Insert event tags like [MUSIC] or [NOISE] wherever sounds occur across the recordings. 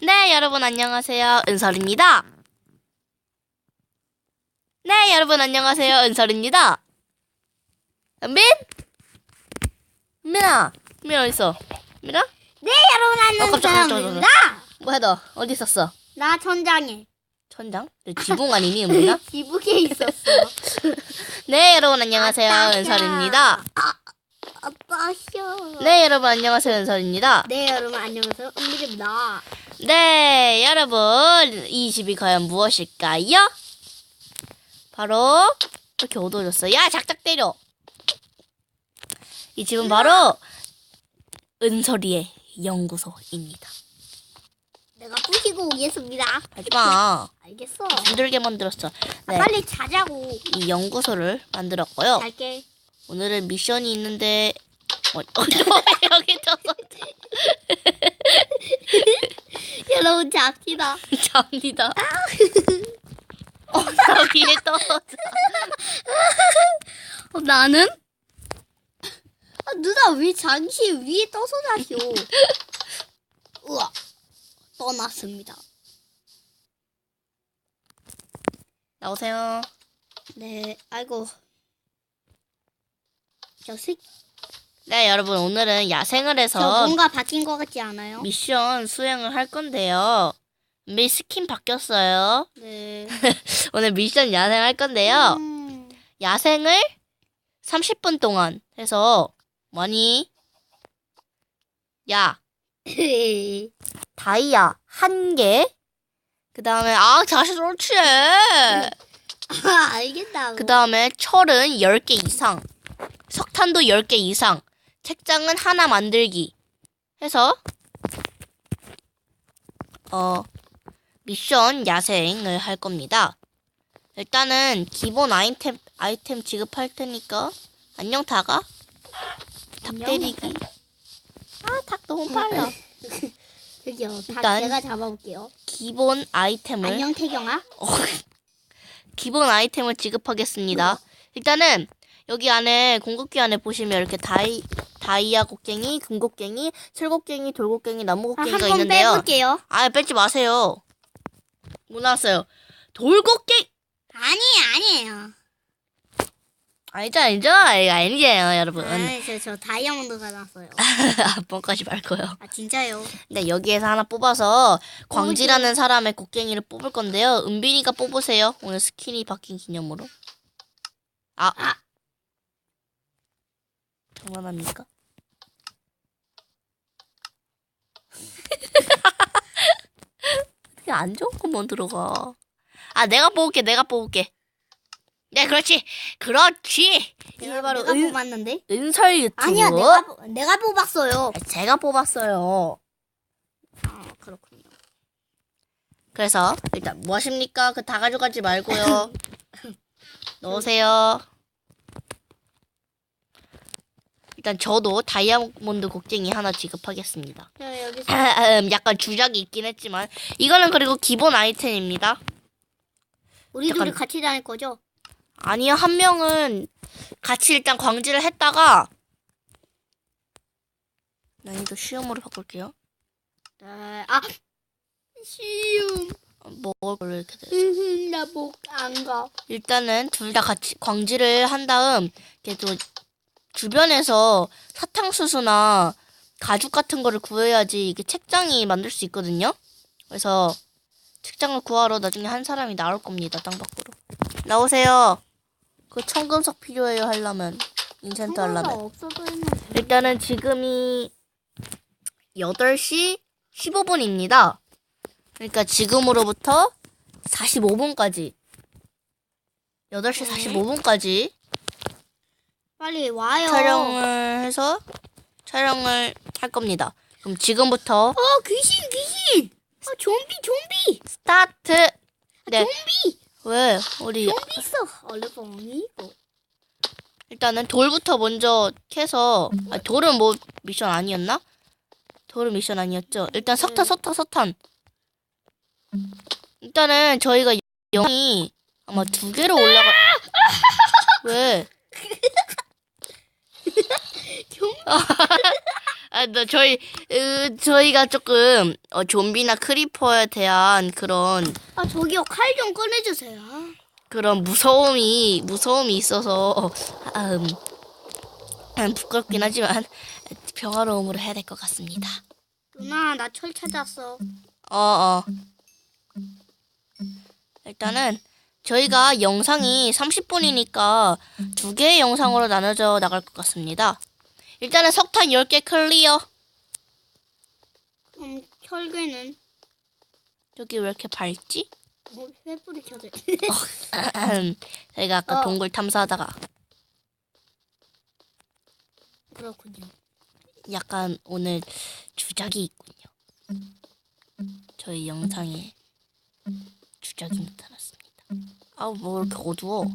네, 여러분 안녕하세요. 은설입니다. 네, 여러분 안녕하세요. 은설입니다. 은빈? 은빈아, 은빈 어딨어? 은빈아? 네, 여러분 어, 깜짝, 깜짝, 안녕하십니까? 뭐야 너? 어디 있었어? 나 천장에 천장? 너 지붕 아니니, 은빈아? [LAUGHS] 지붕에 있었어. [LAUGHS] 네, 여러분 안녕하세요. 아따, 은설입니다. 아빠 쇼. 네, 여러분 안녕하세요. 은설입니다. 네, 여러분 안녕하세요. 은밀입니다. 네, 여러분 이 집이 과연 무엇일까요? 바로 이렇게 어두워졌어. 야, 작작 때려. 이 집은 바로 은설이의 연구소입니다. 내가 부시고 오겠습니다. 하지마. [LAUGHS] 알겠어. 힘들게 만들었어. 네, 빨리 자자고. 이 연구소를 만들었고요. 잘게. 오늘은 미션이 있는데 어, 어, [LAUGHS] 여기 떠서 [LAUGHS] 여러분. 잡니다. [LAUGHS] [LAUGHS] 어, 나 위에 떨어져. [LAUGHS] 어, 나는? 아, 누나 왜 잠시 위에 떠서 자시오? 우와. 떠났습니다. 나오세요. 네, 아이고. 저 새, 네, 여러분 오늘은 야생을 저 해서 뭔가 바뀐 것 같지 않아요? 미션 수행을 할 건데요. 미 스킨 바뀌었어요. 네. [LAUGHS] 오늘 미션 야생 할 건데요. 음, 야생을 30분 동안 해서 많이 야 [LAUGHS] 다이아 한 개. 그 다음에 아 다시 설치해. 아, [LAUGHS] 알겠다고. 그 다음에 철은 10개 이상. 석탄도 10개 이상. 책장은 하나 만들기. 해서 어 미션 야생을 할 겁니다. 일단은 기본 아이템 아이템 지급할 테니까 안녕 다가. 닭. 때리기. 아 닭 너무 빨라. [LAUGHS] 저기요, 닭 일단- 제가 잡아볼게요. 기본 아이템을 안녕, 태경아. 어, [LAUGHS] 기본 아이템을 지급하겠습니다. 일단은 여기 안에 공급기 안에 보시면 이렇게 다이 다이아 곡괭이, 금 곡괭이, 철 곡괭이, 돌 곡괭이, 나무 아, 곡괭이가 한번 있는데요. 빼볼게요. 아 빼지 마세요. 못 나왔어요. 돌 곡괭이 아니, 아니에요. 아니죠 아니죠 이거 아니에요 여러분. 아, 저, 저 다이아몬드 받았어요. 뻥까지 [LAUGHS] 말 거예요. 아, 진짜요? 근데 여기에서 하나 뽑아서 광지라는 사람의 곡괭이를 뽑을 건데요. 은빈이가 뽑으세요. 오늘 스킨이 바뀐 기념으로. 아, 아. 장난합니까? 어떻게 안 좋은 것만 들어가. 아, 내가 뽑을게, 내가 뽑을게. 네, 그렇지. 그렇지. 이게 바로 내가 은, 뽑았는데? 은설 유튜브. 아니야, 내가, 뽑- 내가 뽑았어요. 제가 뽑았어요. 아, 그렇군요. 그래서 일단 뭐 하십니까? 그 다 가져가지 말고요. [LAUGHS] 넣으세요. 일단 저도 다이아몬드 곡괭이 하나 지급하겠습니다. 여기서 [LAUGHS] 음, 약간 주작이 있긴 했지만 이거는 그리고 기본 아이템입니다. 우리 잠깐. 둘이 같이 다닐 거죠? 아니요 한 명은 같이 일단 광질을 했다가 난이도 시험으로 바꿀게요. 네, 아, 쉬움. 먹을 걸로 이렇게 돼. 나목 안 가. 일단은 둘 다 같이 광질을 한 다음 이렇게 또 주변에서 사탕수수나 가죽 같은 거를 구해야지 이게 책장이 만들 수 있거든요. 그래서 책장을 구하러 나중에 한 사람이 나올 겁니다. 땅 밖으로. 나오세요. 그 청금석 필요해요 하려면 인챈트 하려면. 없어도 했는 일단은 지금이 8시 15분입니다. 그러니까 지금으로부터 45분까지 8시 네. 45분까지 빨리 와요. 촬영을 해서 촬영을 할 겁니다. 그럼 지금부터 어, 귀신, 귀신. 어, 좀비, 좀비. 스타트. 네. 좀비. 왜? 우리 좀비 있어. 얼른 뻥이고. 일단은 돌부터 먼저 캐서 아, 돌은 뭐 미션 아니었나? 돌은 미션 아니었죠. 일단 석탄, 네. 석탄, 석탄. 일단은 저희가 영이 아마 두 개로 올라가. 왜? [LAUGHS] [LAUGHS] 아, 너 저희 으, 저희가 조금 어, 좀비나 크리퍼에 대한 그런 아 저기요 칼 좀 꺼내주세요. 아, 그런 무서움이 무서움이 있어서 아, 음, 음, 부끄럽긴 하지만 평화로움으로 해야 될 것 같습니다. 누나 나 철 찾았어. 어, 어. 일단은 저희가 영상이 30분이니까 두 개의 영상으로 나눠져 나갈 것 같습니다. 일단은 석탄 10개 클리어. 그럼 철괴는 여기 왜 이렇게 밝지? 뭐 횃불이 켜져. 저희가 아까 어. 동굴 탐사하다가 그렇군요. 약간 오늘 주작이 있군요. 저희 영상에 주작이 나타났습니다. 아우 뭐 이렇게 어두워.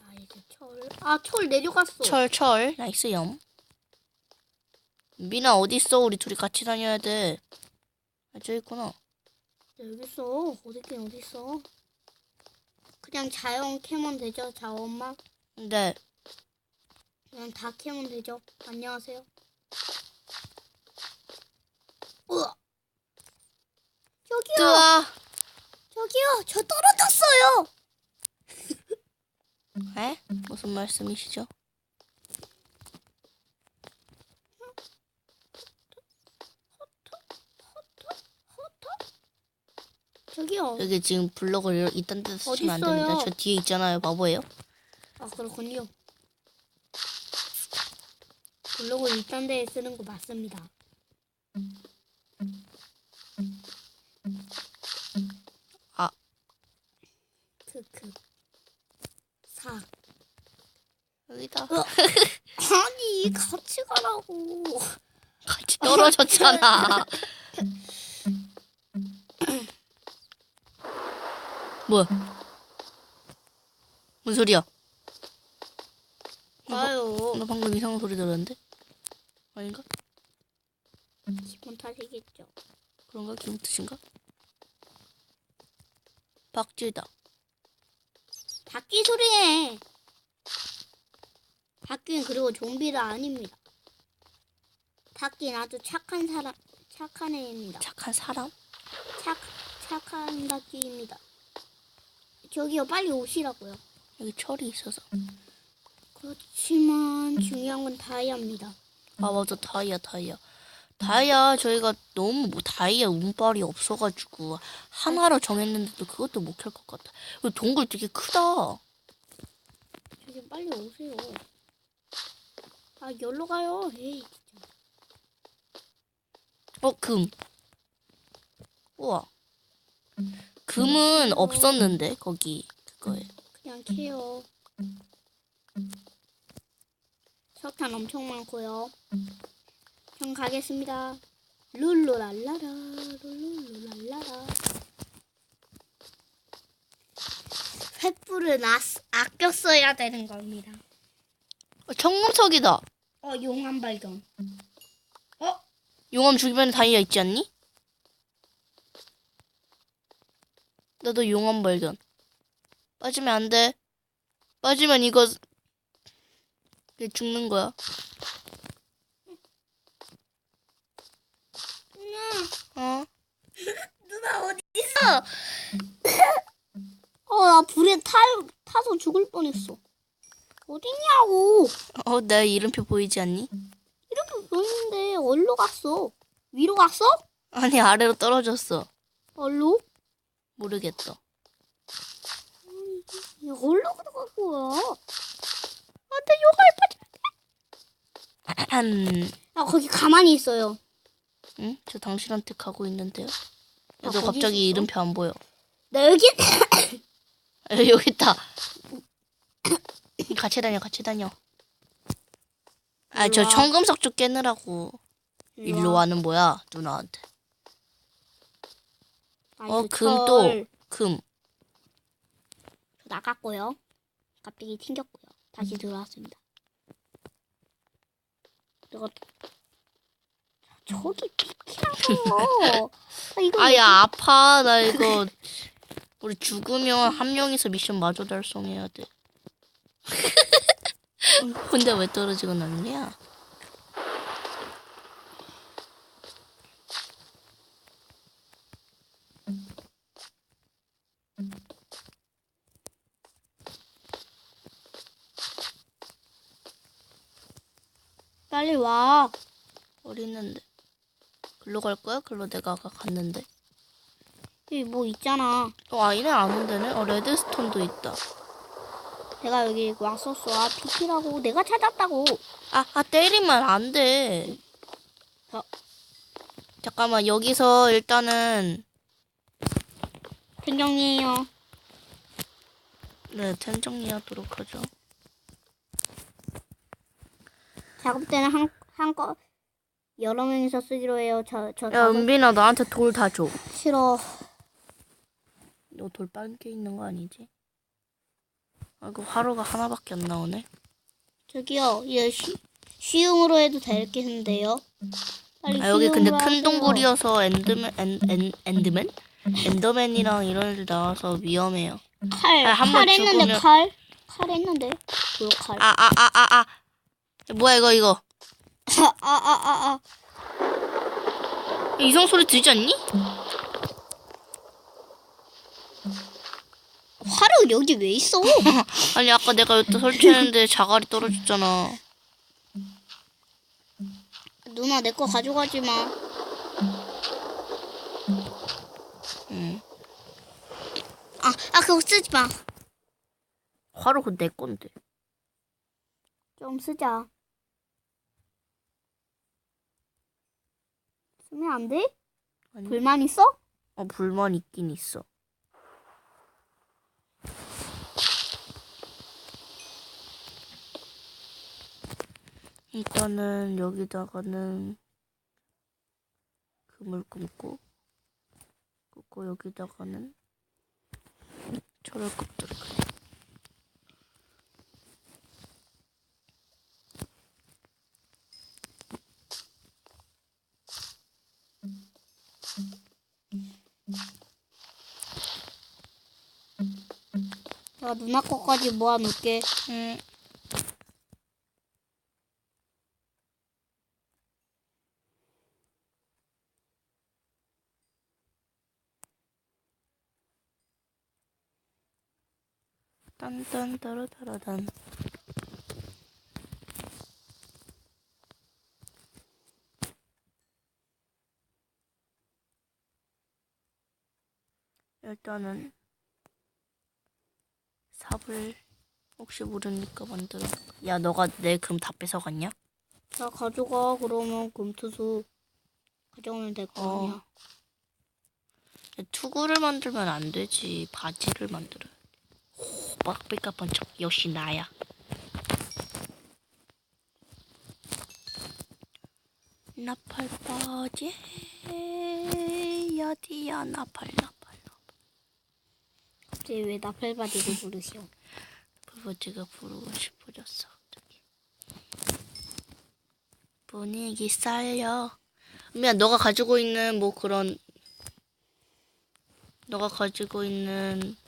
아 이제 철. 아 철 내려갔어. 철 철 나이스 염. 미나 어디 있어? 우리 둘이 같이 다녀야 돼. 아, 저기 있구나. 여기 있어. 어디긴 어디 있어. 그냥 자연 캐면 되죠, 자원만. 근데 그냥 다 캐면 되죠. 안녕하세요. 우와. 저기요, 뜨아. 저기요, 저 떨어졌어요. 에? [LAUGHS] 무슨 말씀이시죠? 저기요. 여기 지금 블럭을 이딴 데서 쓰시면 안 됩니다. 어딨어요? 저 뒤에 있잖아요. 바보예요. 아 그렇군요. 블록을 이딴 데에 쓰는 거 맞습니다. 크크. 사. 여기다. 아니 같이 가라고. 같이 떨어졌잖아. 뭐야? 뭔 소리야? 가요. 나 방금 이상한 소리 들었는데? 아닌가? 기분 탓이겠죠. 그런가? 기분 탓인가? 박쥐다. 바퀴 소리해. 바퀴는 그리고 좀비가 아닙니다. 바퀴는 아주 착한 사람, 착한 애입니다. 착한 사람? 착, 착한 바퀴입니다. 저기요, 빨리 오시라고요. 여기 철이 있어서. 그렇지만 중요한 건 다이아입니다. 아 맞아 다이아 다이아. 다이아 저희가 너무 뭐 다이아 운빨이 없어가지고 하나로 정했는데도 그것도 못 켤 것 같아. 이 동굴 되게 크다. 저기 빨리 오세요. 아, 열로 가요. 에이, 진짜. 어 금. 우와. 금은 없었는데 거기 그거에. 그냥 캐요. 석탄 엄청 많고요. 전 가겠습니다. 룰루랄라라, 룰루랄라라. 횃불은 아, 아껴 써야 되는 겁니다. 어, 청금석이다. 어, 용암 발견. 용암 주변에 다이아 있지 않니? 나도 용암 발견. 빠지면 안 돼. 빠지면 이거 이게 죽는 거야. 어? 누나 어디 있어? 어, 나 불에 타, 타서 죽을 뻔했어. 어디냐고? 어, 내 이름표 보이지 않니? 이렇게 보이는데 어디로 갔어? 위로 갔어? 아니 아래로 떨어졌어. 어디로? 모르겠어. 야, 어디로 들어간 거야? 안 돼 요가에 빠져. 음, 야, 거기 가만히 있어요. 응? 저 당신한테 가고 있는데요. 야, 아, 너 거기 갑자기 있었어? 이름표 안 보여. 나 여기 아, [LAUGHS] 여기 있다. [COUGHS] 같이 다녀, 같이 다녀. 아, 저 일로 와. 청금석 좀 깨느라고. 일로 와는 뭐야, 누나한테. 어, 금 또. 금. 나갔고요. 갑자기 튕겼고요. 다시 들어왔습니다. 내가 저기 비키라고. 아, [LAUGHS] 이거 아야 아파 나 이거 우리 죽으면 한 명이서 미션 마저 달성해야 돼. [LAUGHS] 근데 왜 떨어지고 난리야? 빨리 와. 어리는데. 글로 갈 거야? 글로 내가 아까 갔는데. 여기 뭐 있잖아. 어, 아니네, 안 온다네. 어, 레드스톤도 있다. 내가 여기 왔었어. 아, 피키라고. 내가 찾았다고. 아, 아, 때리면 안 돼. 어. 잠깐만, 여기서 일단은, 생정이에요. 네, 템 정리하도록 하죠. 작업 때는 한, 한 거 여러 명이서 쓰기로 해요. 저, 저 야, 은빈아, 나한테 돌 다 줘. 싫어. 너돌 빨개 있는 거 아니지? 아이고, 화로가 하나밖에 안 나오네. 저기요, 얘 쉬, 쉬움으로 해도 되겠는데요? 빨리 아, 여기 근데 쉬움으로 큰 하세요. 동굴이어서 엔드맨, 엔, 엔, 엔드맨? 엔더맨이랑 이런 애들 나와서 위험해요. 칼, 아, 한번 칼 했는데 죽으면- 칼? 칼 했는데? 뭐야, 칼? 아, 아, 아, 아, 아. 뭐야, 이거, 이거. 아, 아, 아, 아. 이성 소리 들지 않니? 활은 여기 왜 있어? [LAUGHS] 아니, 아까 내가 여기다 설치했는데 자갈이 떨어졌잖아. 누나, 내 거 가져가지 마. 응. 아, 아, 그거 쓰지 마. 화로 그거 내 건데. 좀 쓰자. 쓰면 안 돼? 아니, 불만 있어? 어, 불만 있긴 있어. 일단은 여기다가는 금을 굽고 굽고 여기다가는 철을 굽도 내가 누나 거까지 모아놓을게. 응. 딴딴따라따라단 일단은 삽을 혹시 모르니까 만들어. 야, 너가 내 금 다 뺏어갔냐? 나 가져가. 그러면 금투수 가져오면 될 거 어. 아니야. 야, 투구를 만들면 안 되지. 바지를 만들어. 오, 빡빡 번쩍. 역시 나야. 나팔 바지 야디야 나팔 나팔 갑자기 왜 나팔바디를 부르시오? 불버지가 부르고 싶어졌어 갑자기 분위기 살려 미안 너가 가지고 있는 뭐 그런 너가 가지고 있는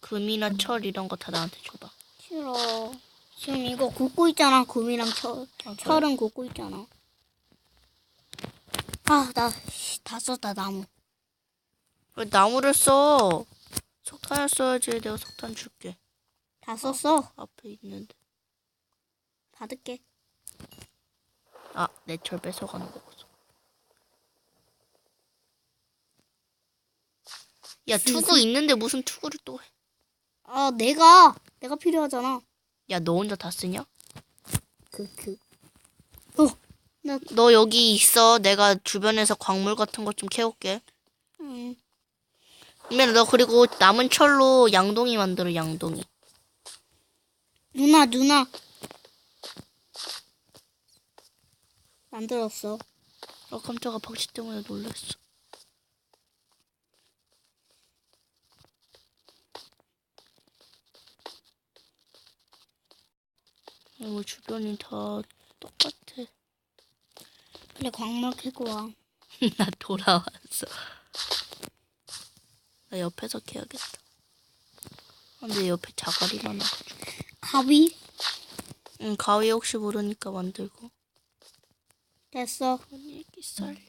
금이나 철 이런 거 다 나한테 줘봐 싫어. 지금 이거 굽고 있잖아. 금이랑 철. 아? 철은 굽고 있잖아. 아, 나 다 썼다 나무. 왜 나무를 써 석탄을 써야지 내가 석탄 줄게 다 썼어. 앞에 있는데 받을게. 아 내 철 뺏어가는 거구나 야 투구 있는데 무슨 투구를 또 해? 아, 내가 내가 필요하잖아. 야 너 혼자 다 쓰냐? 그 그. 어, 나 너 여기 있어. 내가 주변에서 광물 같은 것좀 캐올게. 음, 그러면 너 그리고 남은 철로 양동이 만들어 양동이. 누나 누나 만들었어. 아 깜짝아 박씨 때문에 놀랐어. 이거 주변이 다 똑같아. 빨리 광물 캐고 와. [LAUGHS] 나 돌아왔어. 나 옆에서 캐야겠다. 아, 근데 옆에 자갈이 많아가지고. 가위 응 가위 혹시 모르니까 만들고. 됐어. 살려.